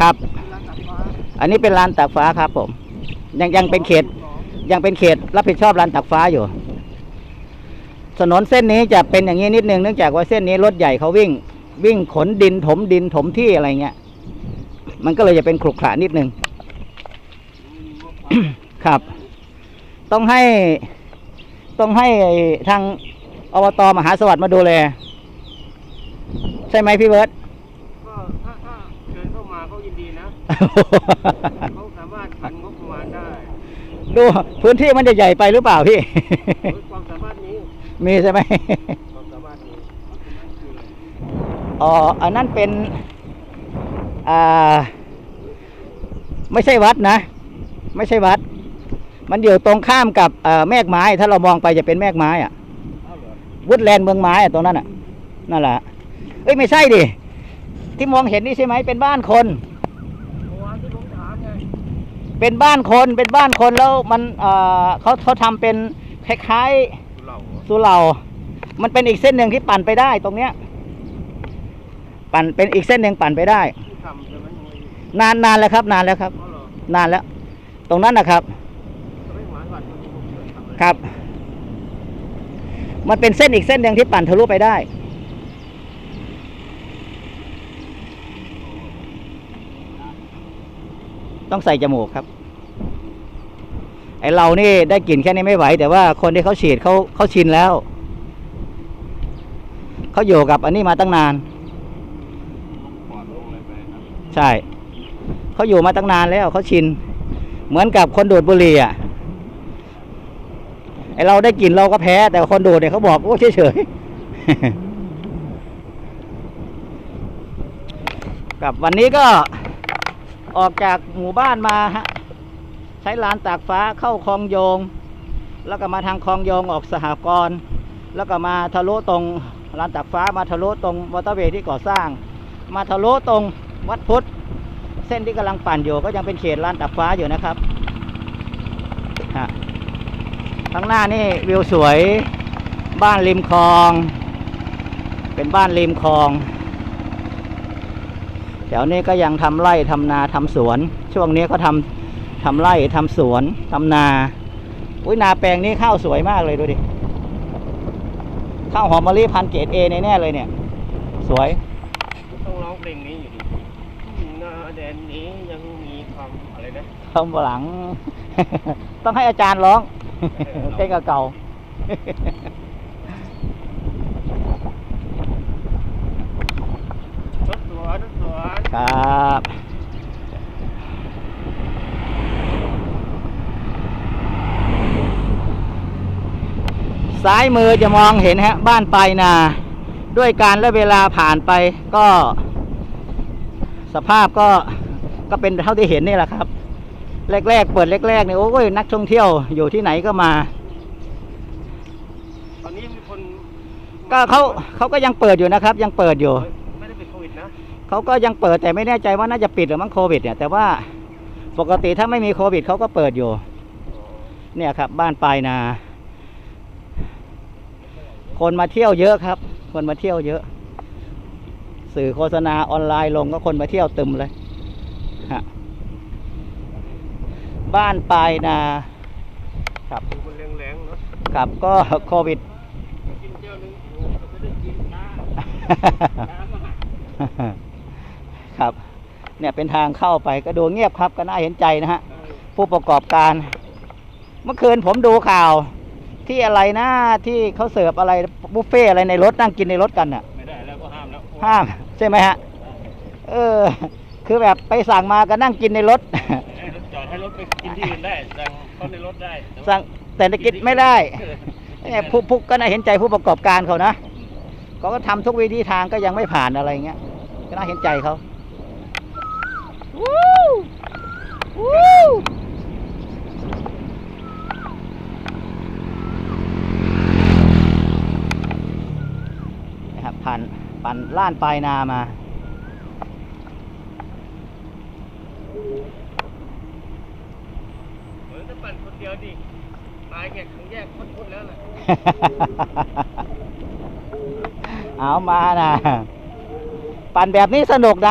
ครับ อันนี้เป็นลานตากฟ้าครับผม ยังยังเป็นเขต ยังเป็นเขตรับผิดชอบลานตากฟ้าอยู่ ถนนเส้นนี้จะเป็นอย่างนี้นิดนึงเนื่องจากว่าเส้นนี้รถใหญ่เขาวิ่ง วิ่งขนดินถมดินถมที่อะไรเงี้ย มันก็เลยจะเป็นขรุขระนิดนึง ครับ ต้องให้ ต้องให้ทางอบตมหาสวัสดิ์มาดูแล ใช่ไหมพี่เบิร์ต ก็ถ้าถ้าเชิญเข้ามาเขายินดีนะ เขาสามารถพันงบประมาณได้ดูพื้นที่มันจะใหญ่ไปหรือเปล่าพี่ โดยความสามารถนี้มีใช่ไหม ความสามารถนี้คืออะไรอ๋อ อันนั้นเป็น อ่า ไม่ใช่วัดนะ ไม่ใช่วัด มันอยู่ตรงข้ามกับเอ่อแมกไม้ ถ้าเรามองไปจะเป็นแมกไม้อะอ้าวเหรอวุดแลนด์เมืองไม้อะตรงนั้นอะนั่นแหละ เอ้ยไม่ใช่ดิ ที่มองเห็นนี่ใช่ไหมเป็นบ้านคน เมื่อวานที่ผมถามไง เป็นบ้านคนเป็นบ้านคนแล้วมันเอ่อเขาเขาทำเป็นคล้ายดูเหล่าเหรอๆสุเหร่ามันเป็นอีกเส้นหนึ่งที่ปั่นไปได้ตรงเนี้ย ปั่นเป็นอีกเส้นหนึ่งปั่นไปได้ ที่ทำใช่ไหมยังไงนานนานแล้วครับ นานแล้วครับอ๋อเหรอนานแล้ว ตรงนั้นนะครับทำไมหวานหวานคนที่ผมเคยทำเลยครับ มันเป็นเส้นอีกเส้นหนึ่งที่ปั่นทะลุไปได้ ต้องใส่จมูกครับ ไอเรานี่ได้กลิ่นแค่นี้ไม่ไหว แต่ว่าคนที่เขาฉีดเขาเขาชินแล้ว เขาอยู่กับอันนี้มาตั้งนาน ใช่ เขาอยู่มาตั้งนานแล้วเขาชิน เหมือนกับคนดูดบุหรี่อะไอเราได้กลิ่นเราก็แพ้ แต่คนดูดเนี่ยเขาบอกโอ้เฉยๆกับวันนี้ก็ ออกจากหมู่บ้านมาฮะใช้ลานตากฟ้าเข้าคลองโยง แล้วก็มาทางคลองโยงออกสหกรณ์แล้วก็มาทะลุตรงลานตากฟ้ามาทะลุตรงวอเตอร์เวย์ที่ก่อสร้าง มาทะลุตรงวัดพุทธเส้นที่กำลังปั่นอยู่ก็ยังเป็นเขตลานตากฟ้าอยู่นะครับฮะข้างหน้านี่วิวสวยบ้านริมคลอง เป็นบ้านริมคลอง แถวนี้ก็ยังทำไร่ทำนาทำสวน ช่วงนี้ก็ทำทำไร่ทำสวนทำนา อุ้ยนาแปลงนี้ข้าวสวยมากเลยดูดิข้าวหอมมะลิพันธุ์เกรดเอแน่ๆเลยเนี่ย สวยต้องร้องเพลงนี้อยู่ดิหน้าแดนนี้ยังมีความอะไรนะคำหลัง ต้องให้อาจารย์ร้องเต้นเก่ารถสวนรถสวน ๆครับ ซ้ายมือจะมองเห็นฮะบ้านปลายนา ด้วยการและเวลาผ่านไปก็ สภาพก็ก็เป็นเท่าที่เห็นนี่แหละครับ แรกๆ เปิดแรกๆเนี่ยโอ้ยนักท่องเที่ยวอยู่ที่ไหนก็มา ตอนนี้มีคนก็เขาเขาก็ยังเปิดอยู่นะครับ ยังเปิดอยู่ไม่ได้เป็นโควิดนะเขาก็ยังเปิดแต่ไม่แน่ใจว่าน่าจะปิดหรือมั้งโควิด เนี่ย แต่ว่าปกติถ้าไม่มีโควิดเขาก็เปิดอยู่ เนี่ยครับ บ้านปลายนา คนมาเที่ยวเยอะครับ คนมาเที่ยวเยอะ สื่อโฆษณาออนไลน์ลงก็คนมาเที่ยวตึมเลยฮะบ้านปลายนา ครับเป็นคนแรงๆเนาะขับก็โควิดครับ เนี่ยเป็นทางเข้าไปก็ดูเงียบครับก็น่าเห็นใจนะฮะ ผู้ประกอบการ เมื่อคืนผมดูข่าว ที่อะไรนะที่เขาเสิร์ฟอะไรบุฟเฟ่อะไรในรถนั่งกินในรถกันน่ะไม่ได้แล้วก็ห้ามแล้วห้ามใช่ไหมฮะเออ คือแบบไปสั่งมาก็นั่งกินในรถให้รถจอดให้รถไปกินที่อื่นได้สั่งเข้าในรถได้แต่ว่าสั่งแต่ในกินไม่ได้เนี่ยผู้ผู้ก็น่าเห็นใจผู้ประกอบการเขานะเขาก็ทำทุกวิธีทางก็ยังไม่ผ่านอะไรเงี้ยก็น่าเห็นใจเขาวู้วู้นะครับ ผ่านผ่านล้านปลายนามาเหมือนจะปั่นคนเดียวดิตายแงกถึงแยกพ้นๆแล้วแหละเอามานะปั่นแบบนี้สนุกนะ